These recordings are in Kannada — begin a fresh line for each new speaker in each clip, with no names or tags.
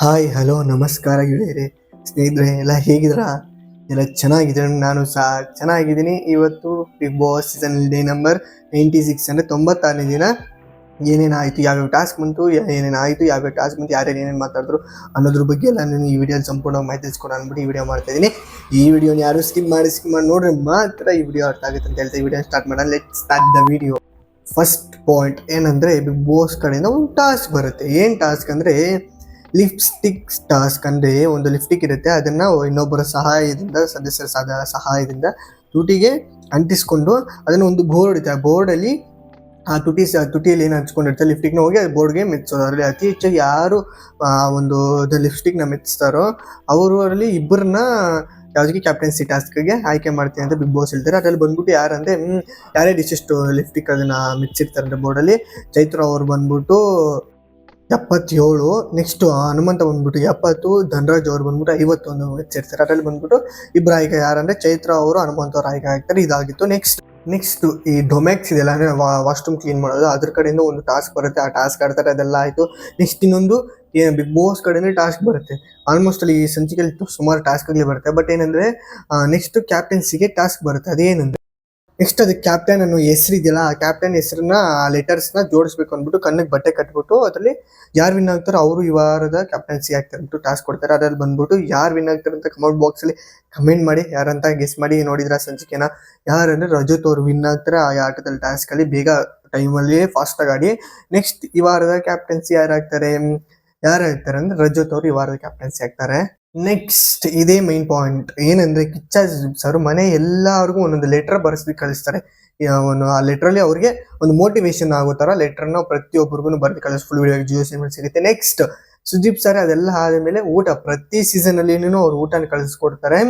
ಹಾಯ್, ಹಲೋ, ನಮಸ್ಕಾರ ಗೆಳೆಯರೆ ಸ್ನೇಹಿತರೆ, ಎಲ್ಲ ಹೇಗಿದ್ದೀರಾ? ಎಲ್ಲ ಚೆನ್ನಾಗಿದೆ ನಾನು ಸಹ ಚೆನ್ನಾಗಿದ್ದೀನಿ. ಇವತ್ತು Bigg Boss season day number ninety six ಅಂದರೆ ತೊಂಬತ್ತಾರನೇ ದಿನ. ಏನೇನು ಆಯಿತು, ಯಾವ್ಯಾವ ಟಾಸ್ಕ್ ಬಂತು ಏನೇನು ಆಯಿತು, ಯಾವ್ಯಾವ ಟಾಸ್ಕ್ ಬಂತು, ಯಾರ್ಯಾರು ಏನೇನು ಮಾತಾಡಿದ್ರು ಅನ್ನೋದ್ರ ಬಗ್ಗೆ ಎಲ್ಲ ನಾನು ಈ ವಿಡಿಯೋಲಿ ಸಂಪೂರ್ಣವಾಗಿ ಮಾಹಿತಿ ತಿಳ್ಸ್ಕೊಂಡು ಅಂದ್ಬಿಟ್ಟು ಈ ವಿಡಿಯೋ ಮಾಡ್ತಾ ಇದ್ದೀನಿ. ಈ ವಿಡಿಯೋನ ಯಾರು ಸ್ಕಿಪ್ ಮಾಡಿ ಸ್ಕಿಪ್ ಮಾಡಿ ನೋಡ್ರಿ ಮಾತ್ರ ಈ ವಿಡಿಯೋ ಅರ್ಥ ಆಗುತ್ತೆ ಅಂತ ಹೇಳ್ತಾ ವಿಡಿಯೋ ಸ್ಟಾರ್ಟ್ ಮಾಡೋಣ. Let start the video first point ಏನಂದರೆ ಬಿಗ್ ಬಾಸ್ ಕಡೆಯಿಂದ ಒಂದು ಟಾಸ್ಕ್ ಬರುತ್ತೆ. ಏನು ಟಾಸ್ಕ್ ಅಂದರೆ ಲಿಪ್ಸ್ಟಿಕ್ ಟಾಸ್ಕ್ ಅಂದರೆ ಒಂದು ಲಿಪ್ಸ್ಟಿಕ್ ಇರುತ್ತೆ, ಅದನ್ನು ಇನ್ನೊಬ್ಬರ ಸಹಾಯದಿಂದ, ಸದಸ್ಯರ ಸದ ಸಹಾಯದಿಂದ ತುಟಿಗೆ ಅಂಟಿಸ್ಕೊಂಡು ಅದನ್ನು ಒಂದು ಬೋರ್ಡ್ ಇರುತ್ತೆ. ಆ ಬೋರ್ಡಲ್ಲಿ ಆ ತುಟಿ ಸ, ತುಟಿಯಲ್ಲಿ ಏನು ಹಂಚ್ಕೊಂಡಿರ್ತಾರೆ ಲಿಫ್ಟಿಕ್ನ ಹೋಗಿ ಅದು ಬೋರ್ಡ್ಗೆ ಮೆಚ್ಚೋದು ಅದರಲ್ಲಿ ಅತಿ ಹೆಚ್ಚಾಗಿ ಯಾರು ಒಂದು ಲಿಪ್ಸ್ಟಿಕ್ನ ಮೆಚ್ಚಿಸ್ತಾರೋ ಅವರು ಇಬ್ಬರನ್ನ ಯಾವುದಕ್ಕೆ ಕ್ಯಾಪ್ಟನ್ಸಿ ಟಾಸ್ಕ್ಗೆ ಆಯ್ಕೆ ಮಾಡ್ತೀನಿ ಅಂತ ಬಿಗ್ ಬಾಸ್ ಹೇಳ್ತಾರೆ. ಅದ್ರಲ್ಲಿ ಬಂದ್ಬಿಟ್ಟು ಯಾರಂದ್ರೆ ಯಾರೇ ಇಷ್ಟಿಷ್ಟು ಲಿಫ್ಟಿಕ್ ಅದನ್ನ ಮೆಚ್ಚಿರ್ತಾರೆ ಬೋರ್ಡಲ್ಲಿ ಚೈತ್ರ ಅವ್ರು ಬಂದ್ಬಿಟ್ಟು ಎಪ್ಪತ್ತೇಳು ನೆಕ್ಸ್ಟ್ ಹನುಮಂತ ಬಂದ್ಬಿಟ್ಟು ಎಪ್ಪತ್ತು, ಧನರಾಜ್ ಅವ್ರು ಬಂದ್ಬಿಟ್ಟು ಐವತ್ತೊಂದು ಮೆಚ್ಚಿರ್ತಾರೆ ಅದರಲ್ಲಿ ಬಂದ್ಬಿಟ್ಟು ಇಬ್ಬರು ಆಯ್ಕೆ ಯಾರಂದ್ರೆ, ಚೈತ್ರ ಅವರು, ಹನುಮಂತ ಅವ್ರು ಆಯ್ಕೆ ಆಗ್ತಾರೆ. ಇದಾಗಿತ್ತು ನೆಕ್ಸ್ಟ್ ನೆಕ್ಸ್ಟ್ ಈ ಡೊಮ್ಯಾಕ್ಸ್ ಇದೆಲ್ಲ ಅಂದ್ರೆ ವಾಶ್ರೂಮ್ ಕ್ಲೀನ್ ಮಾಡೋದು. ಅದ್ರ ಕಡೆಯಿಂದ ಒಂದು ಟಾಸ್ಕ್ ಬರುತ್ತೆ. ಆ ಟಾಸ್ಕ್ ಆಡ್ತಾರೆ, ಅದೆಲ್ಲ ಆಯ್ತು. ನೆಕ್ಸ್ಟ್ ಇನ್ನೊಂದು ಏನು ಬಿಗ್ ಬಾಸ್ ಕಡೆಯಿಂದ ಟಾಸ್ಕ್ ಬರುತ್ತೆ. ಆಲ್ಮೋಸ್ಟ್ ಅಲ್ಲಿ ಈ ಸಂಚಿಕೆಯಲ್ಲಿ ಸುಮಾರು ಟಾಸ್ಕ್ಗಳು ಬರುತ್ತೆ. ಬಟ್ ಏನಂದ್ರೆ ನೆಕ್ಸ್ಟ್ ಕ್ಯಾಪ್ಟನ್ಸಿಗೆ ಟಾಸ್ಕ್ ಬರುತ್ತೆ. ಅದೇನಂದ್ರೆ ನೆಕ್ಸ್ಟ್ ಅದಕ್ಕೆ ಕ್ಯಾಪ್ಟನ್ ಅನ್ನೋ ಹೆಸರು ಇದೆಯಲ್ಲ, ಆ ಕ್ಯಾಪ್ಟನ್ ಹೆಸರನ್ನ, ಆ ಲೆಟರ್ಸ್ನ ಜೋಡಿಸ್ಬೇಕು ಅಂದ್ಬಿಟ್ಟು ಕಣ್ಣಿಗೆ ಬಟ್ಟೆ ಕಟ್ಬಿಟ್ಟು ಅದರಲ್ಲಿ ಯಾರು ವಿನ್ ಆಗ್ತಾರೋ ಅವರು ಈ ವಾರದ ಕ್ಯಾಪ್ಟನ್ಸಿ ಆಗ್ತಾರೆ ಅಂದ್ಬಿಟ್ಟು ಟಾಸ್ಕ್ ಕೊಡ್ತಾರೆ. ಅದ್ರಲ್ಲಿ ಬಂದ್ಬಿಟ್ಟು ಯಾರು ವಿನ್ ಆಗ್ತಾರೆ ಅಂತ ಕಮೆಂಟ್ ಬಾಕ್ಸಲ್ಲಿ ಕಮೆಂಟ್ ಮಾಡಿ, ಯಾರಂತ ಗೆಸ್ ಮಾಡಿ ನೋಡಿದ್ರ ಸಂಚಿಕೆನ? ಯಾರಂದ್ರೆ ರಜತ್ ಅವರು ವಿನ್ ಆಗ್ತಾರೆ ಆ ಆಟದಲ್ಲಿ ಟಾಸ್ಕ್ ಅಲ್ಲಿ. ಬೇಗ ಟೈಮಲ್ಲಿ ಫಾಸ್ಟ್ ಆಗಿ ಆಡಿ ನೆಕ್ಸ್ಟ್ ಈ ವಾರದ ಕ್ಯಾಪ್ಟನ್ಸಿ ಯಾರಾಗ್ತಾರೆ ಯಾರು ಹೇಳ್ತಾರೆ ಅಂದ್ರೆ ರಜತ್ ಅವರು ಈ ವಾರದ ಕ್ಯಾಪ್ಟನ್ಸಿ ಆಗ್ತಾರೆ. ನೆಕ್ಸ್ಟ್ ಇದೇ ಮೈನ್ ಪಾಯಿಂಟ್ ಏನಂದ್ರೆ ಕಿಚ್ಚ ಸರ್ ಮನೆ ಎಲ್ಲರಿಗೂ ಒಂದೊಂದು ಲೆಟರ್ ಬರೆಸಿ ಕಳಿಸ್ತಾರೆ. ಒಂದು, ಆ ಲೆಟ್ರಲ್ಲಿ ಅವ್ರಿಗೆ ಒಂದು ಮೋಟಿವೇಶನ್ ಆಗೋ ತರ ಲೆಟರ್ನ ಪ್ರತಿಯೊಬ್ಬರಿಗೂ ಬರೆದು ಕಳಿಸ್ ಫುಲ್ ವಿಡಿಯೋ ಜಿಯೋ ಸಿನಿಮಾ ಸಿಗುತ್ತೆ. ನೆಕ್ಸ್ಟ್ ಸುದೀಪ್ ಸರ್ ಅದೆಲ್ಲ ಆದಮೇಲೆ ಊಟ. ಪ್ರತಿ ಸೀಸನ್ ಅಲ್ಲಿ ಅವ್ರು ಊಟನ ಕಳಿಸ್ಕೊಡ್ತಾರೆ.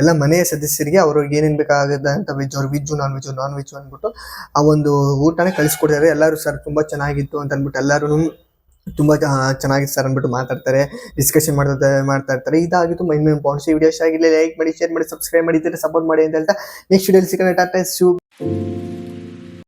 ಎಲ್ಲ ಮನೆಯ ಸದಸ್ಯರಿಗೆ ಅವ್ರಿಗೆ ಏನೇನು ಬೇಕಾಗದ ಅಂತ ವೆಜ್ ಅವ್ರು Vijju non veg non veg ಅಂದ್ಬಿಟ್ಟು ಆ ಒಂದು ಊಟನೇ ಕಳಿಸ್ಕೊಡ್ತಾರೆ. ಎಲ್ಲರೂ ಸರ್ ತುಂಬಾ ಚೆನ್ನಾಗಿತ್ತು ಅಂತ ಅಂದ್ಬಿಟ್ಟು ಎಲ್ಲರೂ ತುಂಬಾ ಚೆನ್ನಾಗಿ ಸರ್ ಅಂದ್ಬಿಟ್ಟು ಮಾತಾಡ್ತಾರೆ ಡಿಸ್ಕಷನ್ ಮಾಡ್ತಾ ಮಾಡ್ತಾ ಇರ್ತಾರೆ. ಇದಾಗಿತ್ತು ತುಂಬ ಇನ್ನೂ ಈ ವಿಡಿಯೋ ಇಷ್ಟ ಲೈಕ್ ಮಾಡಿ ಶೇರ್ ಮಾಡಿ ಸಬ್ಸ್ಕ್ರೈಬ್ ಮಾಡಿ ಸಪೋರ್ಟ್ ಮಾಡಿ ಅಂತ ಹೇಳ್ತಾ ನೆಕ್ಸ್ಟ್ ವಿಡಿಯೋ ಸಿಗೋಣ. ಟಾಟಾ ಶೂ